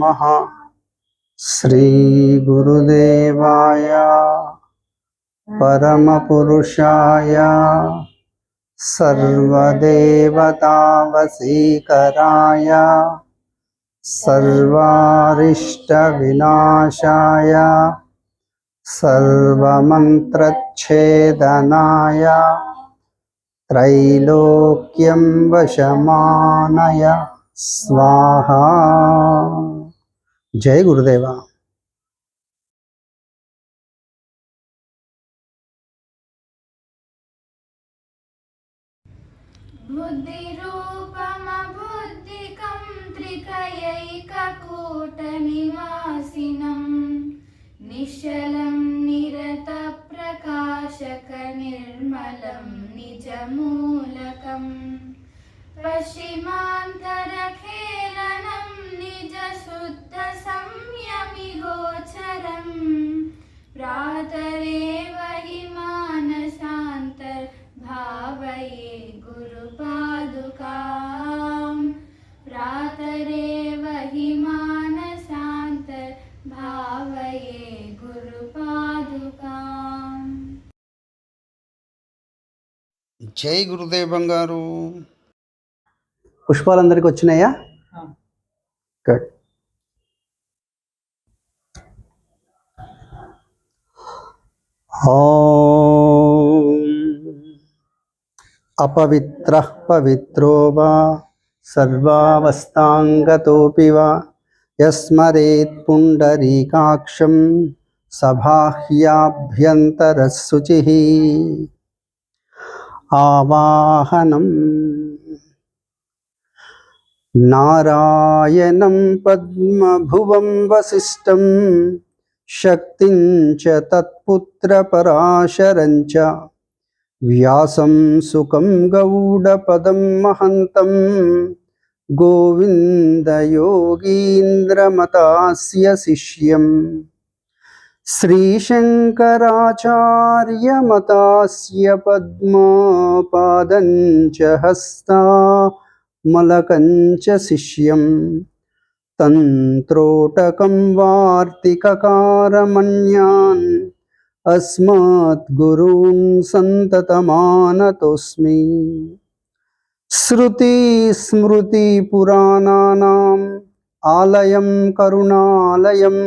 नमः श्रीगुरुदेवाय परमपुरुषाय सर्वदेवतावसीकराय सर्वारिष्टविनाशाय सर्वमन्त्रच्छेदनाय त्रैलोक्यं वशमानय स्वाहा జై గురుదేవా. బుద్ధిరూపమబుద్ధికం త్రికయైకకూటనివాసినం నిశ్చలం నిరతప్రకాశకనిర్మలం నిజమూలకం. పశ్చిమాంతరఖే निजशुद्धसंयमिगोचरम् प्रातरेव हि मानसान्तर्भावये गुरुपादुकाम् प्रातरेव हि मानसान्तर्भावये गुरुपादुकाम् జై గురుదేవ్ బంగారు పుష్పాలందరికి వచ్చినాయా గుడ్ అపవిత్ర పవిత్రో వా సర్వావస్థాంగతోపి వా యస్మరేత్ పుండరీకాక్షం సబాహ్యాభ్యంతరశుచి ఆవాహనం నారాయణం పద్మభువం వసిష్టం శక్తిం చ తత్పుత్రపరాశరం చ వ్యాసం సుఖం గౌడపదం మహంతం గోవిందయోగీంద్రమతాస్య శిష్యం श्रीशङ्कराचार्यमतास्य पद्मापादं च हस्तामलकं च शिष्यं तन्त्रोटकं वार्तिककारमन्यान् अस्मद्गुरून् सन्ततमानतोऽस्मि श्रुतिस्मृतिपुराणानाम् आलयं करुणालयम्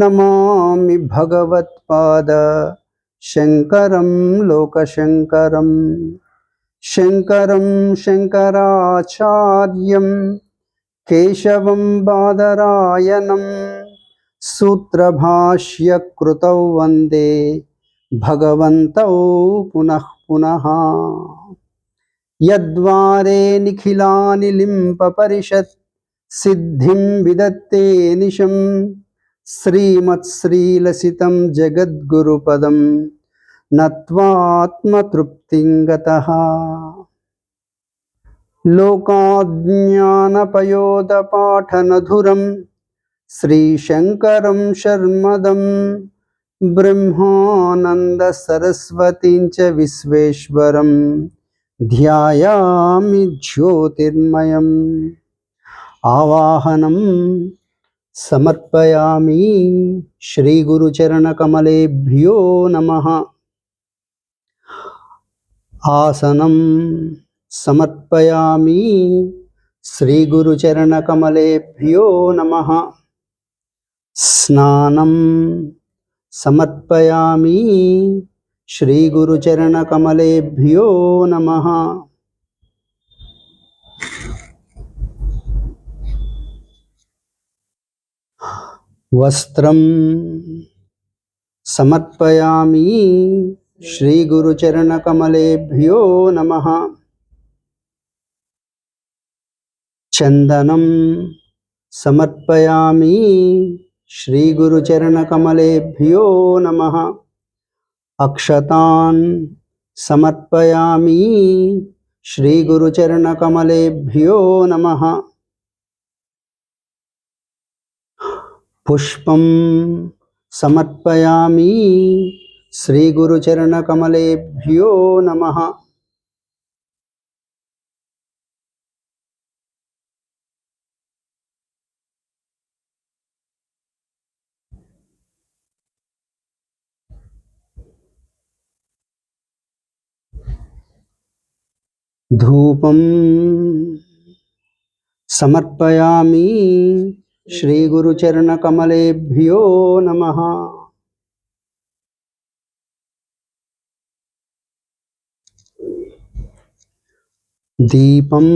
नमामि भगवत्पाद शङ्करं लोकशङ्करं शङ्करं शङ्कराचार्यं केशवं बादरायणं सूत्रभाष्यकृतौ वन्दे भगवन्तौ पुनः पुनः यद्वारे निखिलानि लिम्पपरिषत् सिद्धिं विदत्ते निशं श्रीमत्श्रीलसितं जगद्गुरुपदं नत्वात्मतृप्तिं गतः లోకాజ్ఞానపయోదపాఠనధురం శ్రీశంకరం శర్మదం బ్రహ్మానందసరస్వतीं च విశ్వేశ్వరం ధ్యాయామి జ్యోతిర్మయం ఆవాహనం సమర్పయామి శ్రీగురుచరణకమలేభ్యో నమ ఆసనం సమర్పయామి. శ్రీగురుచరణకమలేభ్యో నమ. స్నానం సమర్పయామి. శ్రీగురుచరణకమలేభ్యో నమ. వస్త్రం సమర్పయామి. శ్రీగురుచరణకమలేభ్యో నమ. చందనం సమర్పయామి శ్రీగురుచరణకమలేభ్యో నమ అక్షతాన్ సమర్పయామి శ్రీగురుచరణకమలేభ్యో నమ పుష్పం సమర్పయామి శ్రీగురుచరణకమలేభ్యో నమ ధూపం సమర్పయామి శ్రీగురుచరణకమలేభ్యో నమ. దీపం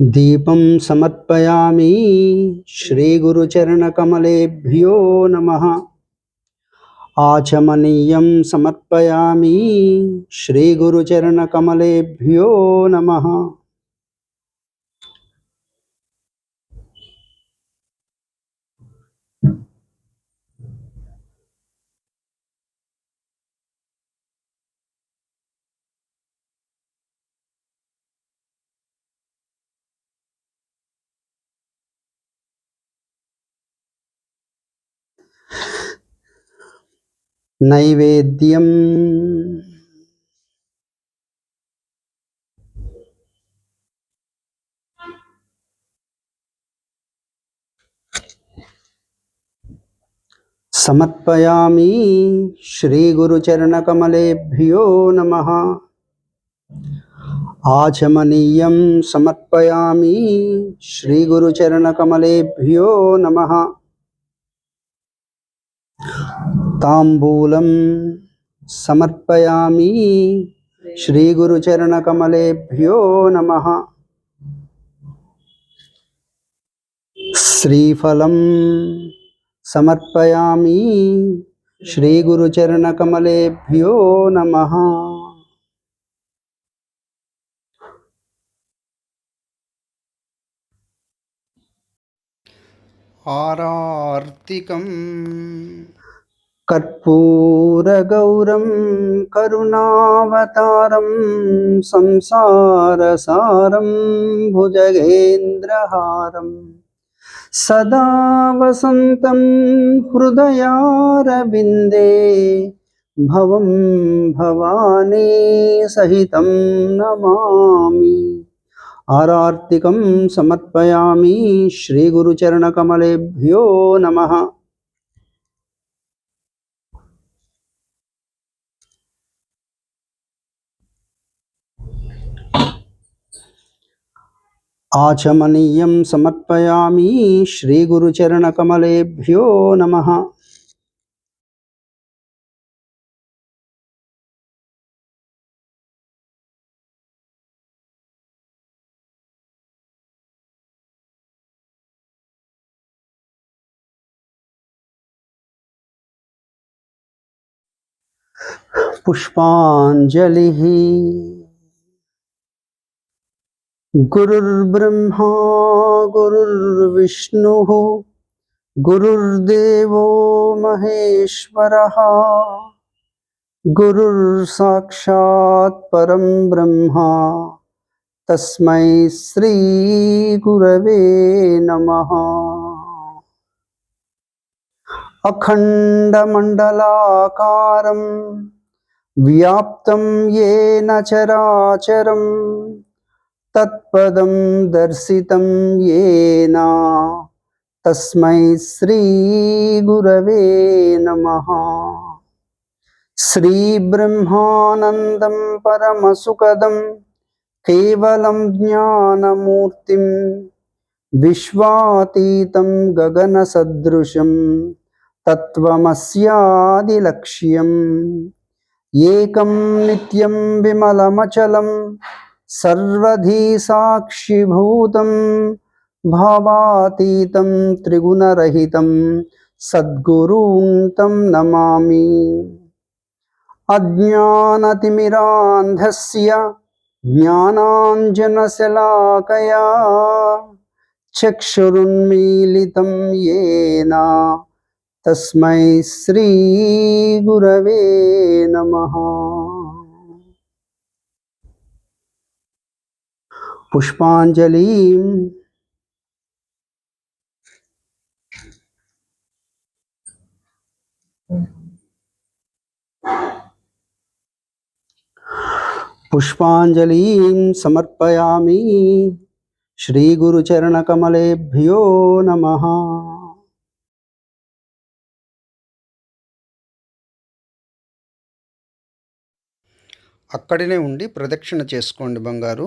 దీపం సమర్పయామి శ్రీగురుచరణకమలేభ్యో నమ. ఆచమనీయం సమర్పయామి శ్రీగురుచరణకమలేభ్యో నమ. నైవేద్యం. సమర్పయామి శ్రీగురుచరణకమలేభ్యో నమ. ఆచమనీయం సమర్పయామి శ్రీగురుచరణకమలేభ్యో నమ. తాంబూలం సమర్పయామి శ్రీగురుచరణకమలేభ్యో నమ. శ్రీఫలం సమర్పయామి శ్రీగురుచరణకమలేభ్యో నమ. ఆరార్తికం कर्पूरगौरं करुणावतारं संसारसारं भुजगेन्द्रहारं सदा वसन्तं हृदयारविन्दे भवं भवानी सहितं नमामि आरार्तिकं समर्पयामि श्रीगुरुचरणकमलेभ्यो नमः आचमनीयं समर्पयामि श्रीगुरुचरणकमलेभ्यो नमः। पुष्पाञ्जलिः गुरुर्ब्रह्मा गुरुर्विष्णुः गुरुर्देवो महेश्वरः गुरुर्साक्षात् परं ब्रह्मा तस्मै श्रीगुरवे नमः। अखण्डमण्डलाकारं व्याप्तं येन తత్పదం దర్శితం ఏనా తస్మై శ్రీ గురవే నమ శ్రీ బ్రహ్మానందం పరమసుఖదం కేవలం జ్ఞానమూర్తిం విశ్వాతీతం గగన సదృశం తత్వమస్యాదిలక్ష్యం ఏకం నిత్యం విమలమచలం साक्षिभूतं भावातीतं त्रिगुणरहितं सद्गुरूं तं नमामि। अज्ञानतिमिरान्धस्य ज्ञानाञ्जनशलाकया चक्षुरुन्मीलितं येन तस्मै श्रीगुरवे नमः। పుష్పాంజలి. పుష్పాంజలి సమర్పయామి. శ్రీ గురుచరణకమలేభ्यों నమ. అక్కడనే ఉండి ప్రదక్షిణ చేసుకోండి బంగారు.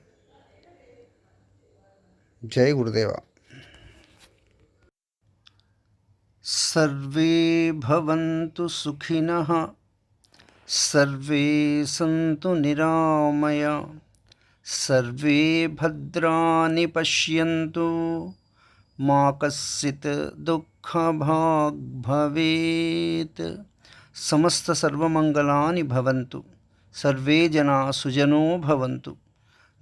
జై గురుదేవ. సర్వే భవంతు సుఖిన సర్వే సంతు నిరామయ సర్వే భద్రాని పశ్యంతు మా కశ్చిత్ దుఃఖభాగ్ భవేత్ సమస్త సర్వమంగళాని భవంతు సర్వే జనా సుజనో భవంతు.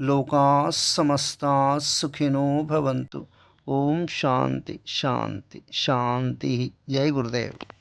లోకా సమస్తా సుఖినో భవంతు. ఓం శాంతి శాంతి శాంతి. జై గురుదేవ్.